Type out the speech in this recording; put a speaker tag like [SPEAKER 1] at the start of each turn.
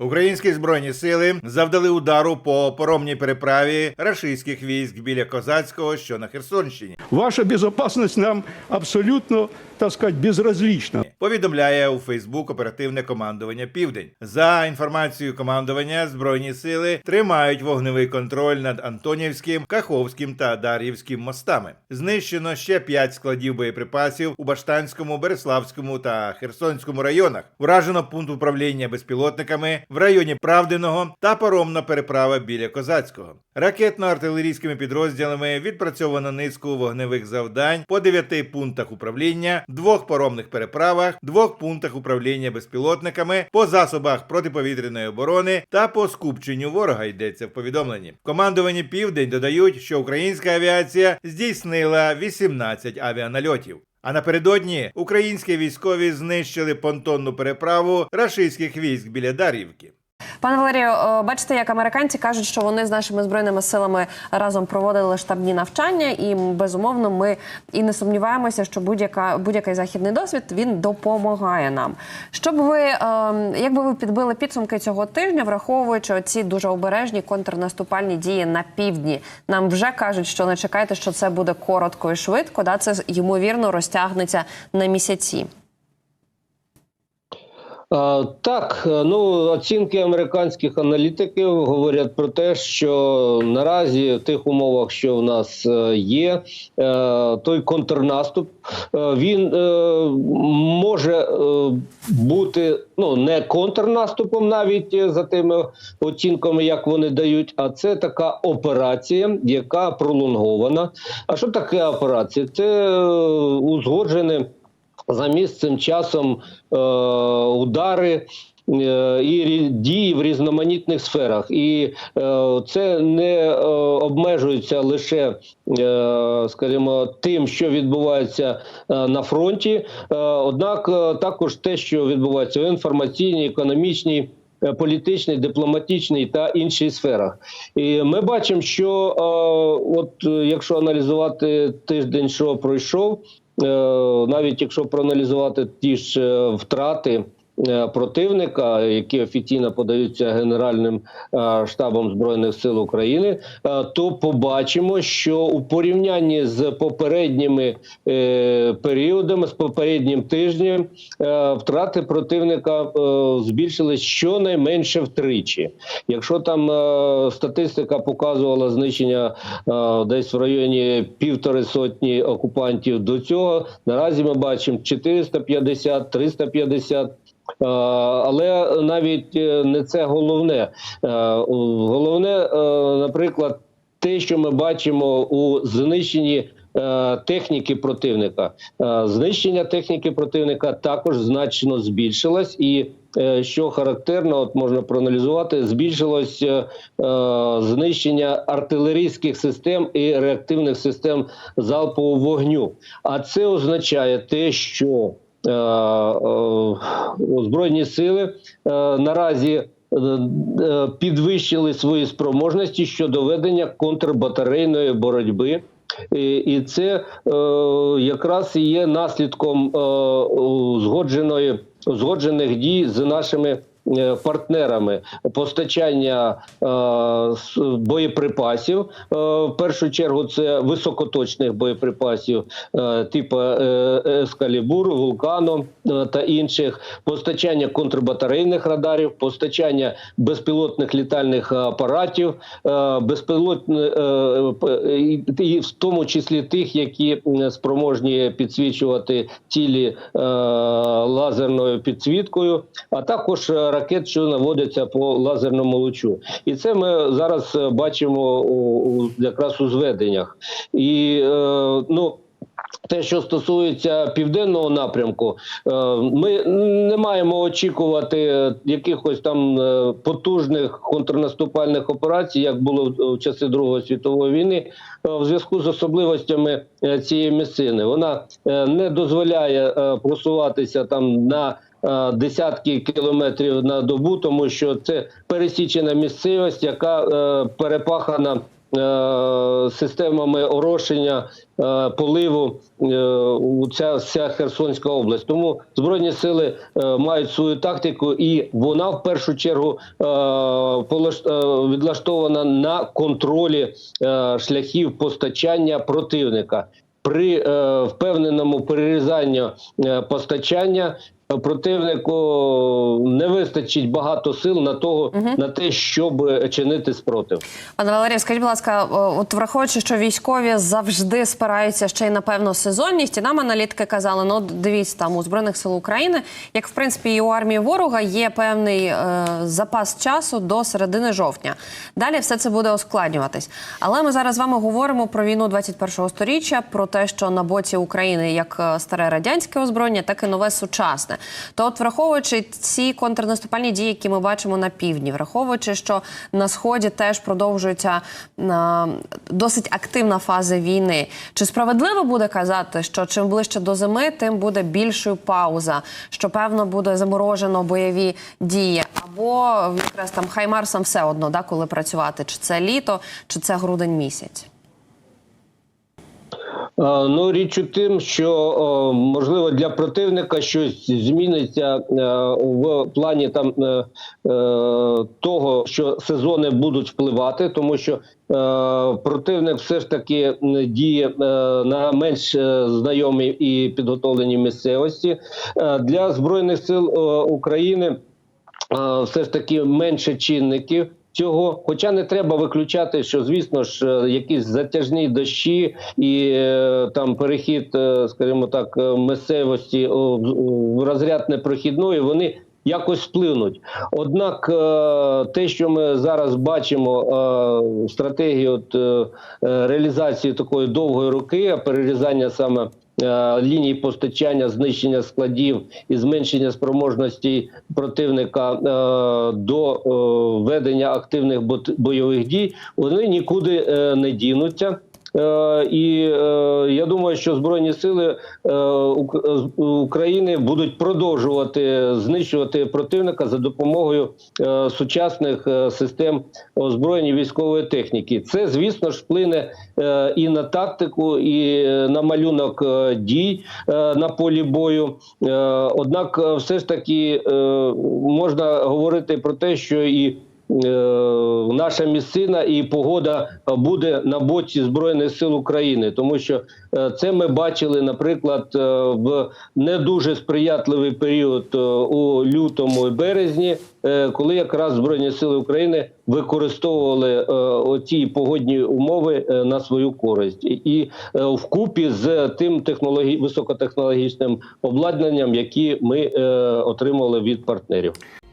[SPEAKER 1] Українські збройні сили завдали удару по поромній переправі рашистських військ біля Козацького, що на Херсонщині.
[SPEAKER 2] Ваша безопасность нам абсолютно, так сказать, безразлична.
[SPEAKER 1] Повідомляє у Фейсбук оперативне командування Південь. За інформацією командування, збройні сили тримають вогневий контроль над Антонівським, Каховським та Дар'ївським мостами. Знищено ще п'ять складів боєприпасів у Баштанському, Береславському та Херсонському районах. Вражено пункт управління безпілотниками в районі Правдиного та поромна переправа біля Козацького. Ракетно-артилерійськими підрозділами відпрацьовано низку вогневих завдань по дев'яти пунктах управління, двох поромних переправах, двох пунктах управління безпілотниками, по засобах протиповітряної оборони та по скупченню ворога йдеться в повідомленні. В командуванні Південь додають, що українська авіація здійснила 18 авіанальотів. А напередодні українські військові знищили понтонну переправу рашистських військ біля Дар'ївки.
[SPEAKER 3] Пане Валерію, е, бачите, як американці кажуть, що вони з нашими збройними силами разом проводили штабні навчання, і безумовно ми і не сумніваємося, що будь-яка будь-який західний досвід він допомагає нам. Щоб ви е, як би ви підбили підсумки цього тижня, враховуючи ці дуже обережні контрнаступальні дії на півдні, нам вже кажуть, що не чекайте, що це буде коротко і швидко. Да, це ймовірно розтягнеться на місяці.
[SPEAKER 4] Так, е, ну оцінки американських аналітиків говорять про те, що наразі в тих умовах, що в нас е, є, е, той контрнаступ він може бути ну не контрнаступом, навіть за тими оцінками, як вони дають, а це така операція, яка пролонгована. А що таке операція? Це узгоджене за місцем часом е, удари. е, І дії в різноманітних сферах, і е, це не е, обмежується лише, скажімо, тим, що відбувається на фронті. Однак, також те, що відбувається в інформаційній, економічній, політичній, дипломатичній та інших сферах. І ми бачимо, що от якщо аналізувати тиждень, що пройшов. Е, навіть якщо проаналізувати ті ж е, втрати противника, які офіційно подаються Генеральним е, штабом збройних сил України, е, то побачимо, що у порівнянні з попередніми е, періодами, з попереднім тижнем, е, втрати противника е, збільшились щонайменше втричі. Якщо там е, статистика показувала знищення е, десь в районі півтори сотні окупантів до цього, наразі ми бачимо 450, 350 Е, Але навіть е, не це головне. Е, Головне, е, наприклад, те, що ми бачимо у знищенні е, техніки противника. Е, Знищення техніки противника також значно збільшилось і. е, Що характерно, от можна проаналізувати, збільшилось е, е, знищення артилерійських систем і реактивних систем залпового вогню. А це означає те, що е, е, збройні сили е, наразі е, е, підвищили свої спроможності щодо ведення контрбатарейної боротьби. І, це е, якраз і є наслідком згодженої згоджених дій з нашими е, партнерами постачання е, боєприпасів. Е, в першу чергу це високоточних боєприпасів, е, типу е, Ескалібур, Вулкану е, та інших, постачання контрбатарейних радарів, постачання безпілотних літальних апаратів, е, е, і в тому числі тих, які спроможні підсвічувати цілі е, лазерною підсвіткою, а також е, ракет, що наводяться по лазерному лучу. І це ми зараз е, бачимо у, у, якраз у зведеннях. І е, ну. Те, що стосується південного напрямку, е, ми не маємо очікувати якихось там е, потужних контрнаступальних операцій, як було в часи Другої світової війни, в зв'язку з особливостями цієї місцини. Вона не дозволяє просуватися там на десятки кілометрів на добу, тому що це пересічена місцевість, яка е, перепахана е, системами орошення, е, поливу е, ця вся Херсонська область. Тому збройні сили е, мають свою тактику, і вона в першу чергу е, е, відлаштована на контролі е, шляхів постачання противника. При е, впевненому перерізанні е, постачання е, противнику не вистачить багато сил на того на те, щоб чинити спротив.
[SPEAKER 3] Пане Валерію, скажіть, будь ласка, от враховуючи, що військові завжди спираються ще й на певну сезонність, і нам аналітики казали, ну дивіться, там у збройних сил України, як в принципі і у армії ворога є певний е, запас часу до середини жовтня. Далі все це буде ускладнюватись. Але ми зараз з вами говоримо про війну 21-го сторіччя, про те, що на боці України як е, старе радянське озброєння, так і нове сучасне. То, от враховуючи ці контрнаступальні дії, які ми бачимо на півдні, враховуючи, що на сході теж продовжується е, досить активна фаза війни. Чи справедливо буде казати, що чим ближче до зими, тим буде більшою пауза, що певно буде заморожено бойові дії, або якраз там хаймарсам все одно, да, коли працювати, чи це літо, чи це грудень місяць.
[SPEAKER 4] Е, Ну, річ у тим, що можливо для противника щось зміниться е, в плані там е, того, що сезони будуть впливати, тому що противник все ж таки діє на менш знайомій і підготовленій місцевості для збройних сил України. Все ж таки менше чинників цього. Хоча не треба виключати, що звісно ж е, якісь затяжні дощі і е, там перехід, е, скажімо так, місцевості в- розряд непрохідної, вони. Якось вплинуть. Однак те, що ми зараз бачимо, стратегію реалізації такої довгої руки, перерізання саме ліній постачання, знищення складів і зменшення спроможності противника е, до е, ведення активних бойових дій, вони нікуди е, не дінуться. Е, І е, я думаю, що збройні сили е, України будуть продовжувати знищувати противника за допомогою сучасних систем озброєння військової техніки. Це, звісно ж, вплине і на тактику, і на малюнок дій на полі бою. Однак, все ж таки можна говорити про те, що і наша місцина і погода буде на боці збройних сил України, тому що е, це ми бачили, наприклад, е, в не дуже сприятливий період е, у лютому і березні, е, коли якраз збройні сили України використовували е, оці погодні умови е, на свою користь, і е, вкупі з тим технологі... високотехнологічним обладнанням, які ми е, отримали від партнерів.